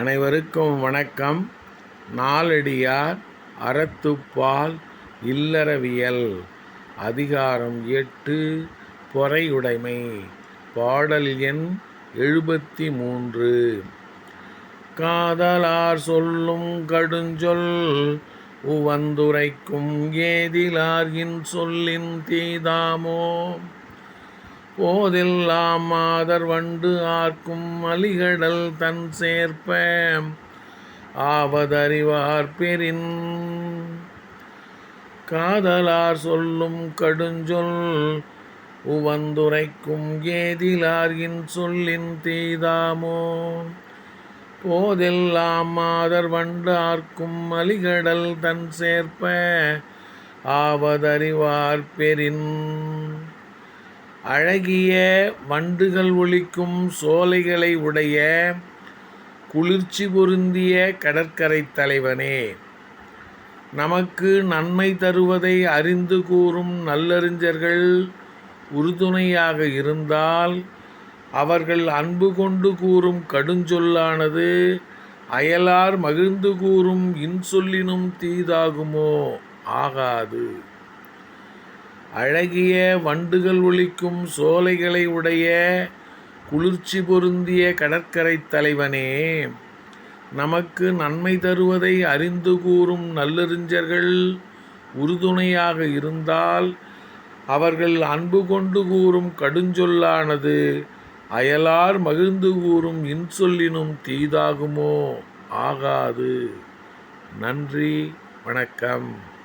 அனைவருக்கும் வணக்கம். நாலடியார் அறத்துப்பால் இல்லறவியல். அதிகாரம் எட்டு பொறையுடைமை. பாடல் எண் எழுபத்தி மூன்று காதலார் சொல்லும் கடுஞ்சொல் உவந்துரைக்கும் ஏதிலார்கின் சொல்லின் தீதாமோ? போதெல்லாம் மாதர் வண்டு ஆர்க்கும் அலிகடல் தன் சேர்ப்ப. ஆவதறிவார் பெரின் காதலார் சொல்லும் கடுஞ்சொல் உவந்துரைக்கும் ஏதிலார் சொல்லின் தீதாமோ. போதெல்லாம் மாதர் வண்டு ஆர்க்கும் அலிகடல் தன் சேர்ப்ப. ஆவதறிவார் பெரின் அழகிய வண்டுகள் ஒழிக்கும் சோலைகளை உடைய குளிர்ச்சி பொருந்திய கடற்கரை தலைவனே நமக்கு நன்மை தருவதை அறிந்து கூறும் நல்லறிஞர்கள் உறுதுணையாக இருந்தால் அவர்கள் அன்பு கொண்டு கூறும் கடுஞ்சொல்லானது அயலார் மகிழ்ந்து கூறும் இன்சொல்லினும் தீதாகுமோ? ஆகாது. அழகிய வண்டுகள் ஒழிக்கும் சோலைகளை உடைய குளிர்ச்சி பொருந்திய கடற்கரை தலைவனே நமக்கு நன்மை தருவதை அறிந்து கூறும் நல்லறிஞர்கள் உறுதுணையாக இருந்தால் அவர்கள் அன்பு கொண்டு கூறும் கடுஞ்சொல்லானது அயலார் மகிழ்ந்து கூறும் இன்சொல்லினும் தீதாகுமோ? ஆகாது. நன்றி. வணக்கம்.